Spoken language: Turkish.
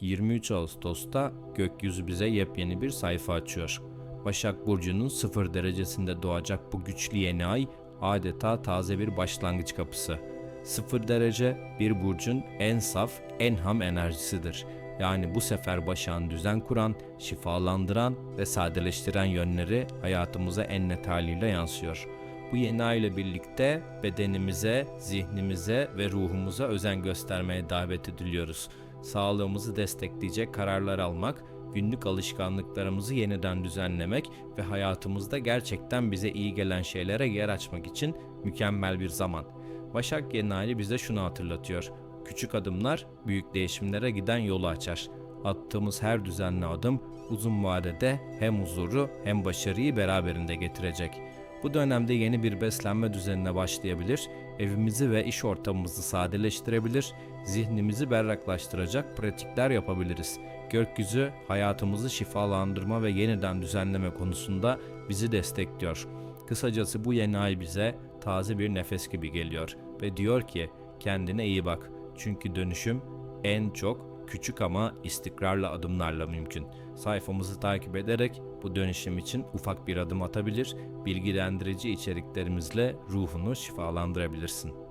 23 Ağustos'ta gökyüzü bize yepyeni bir sayfa açıyor. Başak Burcu'nun sıfır derecesinde doğacak bu güçlü yeni ay adeta taze bir başlangıç kapısı. Sıfır derece bir burcun en saf, en ham enerjisidir. Yani bu sefer Başak'ın düzen kuran, şifalandıran ve sadeleştiren yönleri hayatımıza en net haliyle yansıyor. Bu yeni ay ile birlikte bedenimize, zihnimize ve ruhumuza özen göstermeye davet ediliyoruz. Sağlığımızı destekleyecek kararlar almak, günlük alışkanlıklarımızı yeniden düzenlemek ve hayatımızda gerçekten bize iyi gelen şeylere yer açmak için mükemmel bir zaman. Başak yeni bize şunu hatırlatıyor. Küçük adımlar büyük değişimlere giden yolu açar. Attığımız her düzenli adım uzun vadede hem huzuru hem başarıyı beraberinde getirecek. Bu dönemde yeni bir beslenme düzenine başlayabilir, evimizi ve iş ortamımızı sadeleştirebilir, zihnimizi berraklaştıracak pratikler yapabiliriz. Gökyüzü hayatımızı şifalandırma ve yeniden düzenleme konusunda bizi destekliyor. Kısacası bu yeni ay bize taze bir nefes gibi geliyor ve diyor ki kendine iyi bak. Çünkü dönüşüm en çok küçük ama istikrarlı adımlarla mümkün. Sayfamızı takip ederek bu dönüşüm için ufak bir adım atabilir, bilgilendirici içeriklerimizle ruhunu şifalandırabilirsin.